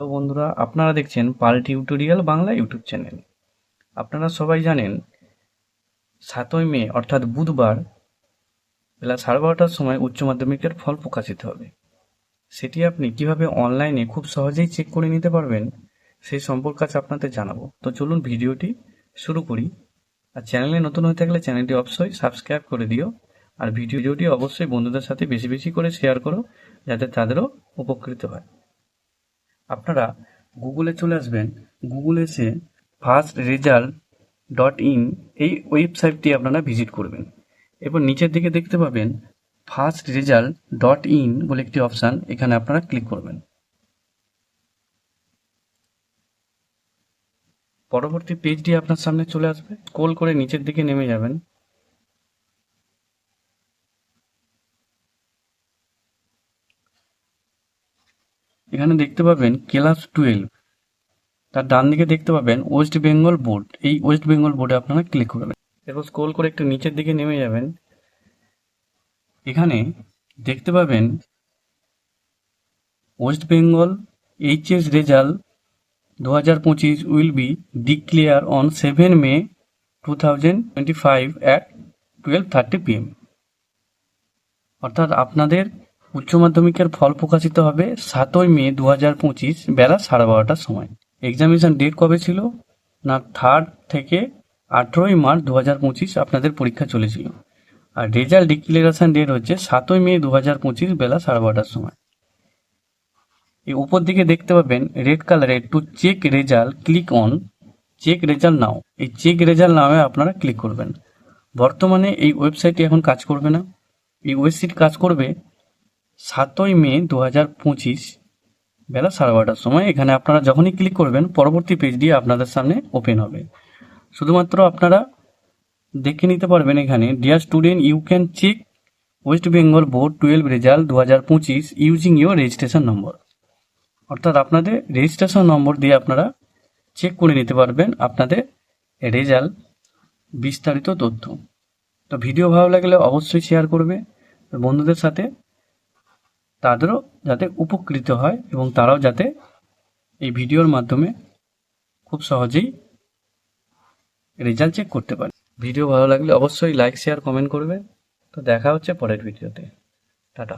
তো বন্ধুরা, আপনারা দেখছেন Pal tutorial Bangla YouTube channel. আপনারা সবাই জানেন, সাতই মে, অর্থাৎ বুধবার, বেলা সাড়ে বারোটার সময় উচ্চ মাধ্যমিকের ফল প্রকাশিত হবে। সেটি আপনি কীভাবে অনলাইনে খুব সহজেই চেক করে নিতে পারবেন, সেই সম্পর্কে আজ আপনাদের জানাব। তো চলুন ভিডিওটি শুরু করি। আর চ্যানেলে নতুন হয়ে থাকলে চ্যানেলটি অবশ্যই সাবস্ক্রাইব করে দিও। আর ভিডিওটি অবশ্যই বন্ধুদের সাথে বেশি বেশি করে শেয়ার করো, যাতে তাদেরও উপকৃত হয়। আপনারা গুগলে চলে আসবেন। গুগলে এসে ফার্স্ট রেজাল্ট ডট ইন এই ওয়েবসাইটটি আপনারা ভিজিট করবেন। এরপর নিচের দিকে দেখতে পাবেন ফার্স্ট রেজাল্ট ডট ইন বলে একটি অপশান এখানে আপনারা ক্লিক করবেন। পরবর্তী পেজটি আপনার সামনে চলে আসবে। স্ক্রোল করে নিচের দিকে নেমে যাবেন। এখানে দেখতে পাবেন ক্লাস টুয়েলভ তার ডান দিকে দেখতে পাবেন ওয়েস্ট বেঙ্গল বোর্ড। এই ওয়েস্ট বেঙ্গল বোর্ডে আপনারা ক্লিক করবেন। এরপর স্ক্রোল করে একটু নিচের দিকে নেমে যাবেন। এখানে দেখতে পাবেন ওয়েস্ট বেঙ্গল এইচএস রেজাল্ট দু হাজার পঁচিশ will be declare on seven May two thousand twenty five at twelve thirty PM অর্থাৎ আপনাদের উচ্চ মাধ্যমিকের ফল প্রকাশিত হবে সাতই মে দু হাজার পঁচিশ বেলা সাড়ে বারোটার সময়। এক্সামিনেশন ডেট কবে ছিল? না থার্ড থেকে আঠেরোই মার্চ দু হাজার পঁচিশ আপনাদের পরীক্ষা চলেছিল। আর রেজাল্ট ডিক্লারেশন ডেট হচ্ছে সাতই মে দু হাজার পঁচিশ বেলা সাড়ে বারোটার সময়। এই উপর দিকে দেখতে পাবেন রেড কালারে to check result click on check result now এই চেক রেজাল্ট নামে আপনারা ক্লিক করবেন। বর্তমানে এই ওয়েবসাইটটি এখন কাজ করবে না। এই ওয়েবসাইট কাজ করবে সাতই মে দু হাজার পঁচিশ, বেলা সাড়ে বারোটার সময়। এখানে আপনারা যখনই ক্লিক করবেন, পরবর্তী পেজটি আপনাদের সামনে ওপেন হবে। শুধুমাত্র আপনারা দেখে নিতে পারবেন এখানে dear student you can check West Bengal board twelve result দু হাজার পঁচিশ ইউজিং ইউর রেজিস্ট্রেশন নম্বর অর্থাৎ আপনাদের রেজিস্ট্রেশন নম্বর দিয়ে আপনারা চেক করে নিতে পারবেন আপনাদের রেজাল্ট বিস্তারিত তথ্য। তো ভিডিও ভালো লাগলে অবশ্যই শেয়ার করবে। বন্ধুদের সাথে তাদেরও যাতে উপকৃত হয় এবং তারাও যাতে এই ভিডিওর মাধ্যমে খুব সহজেই রেজাল্ট চেক করতে পারে। ভিডিও ভালো লাগলে অবশ্যই লাইক শেয়ার কমেন্ট করবে। তো দেখা হচ্ছে পরের ভিডিওতে। টাটা।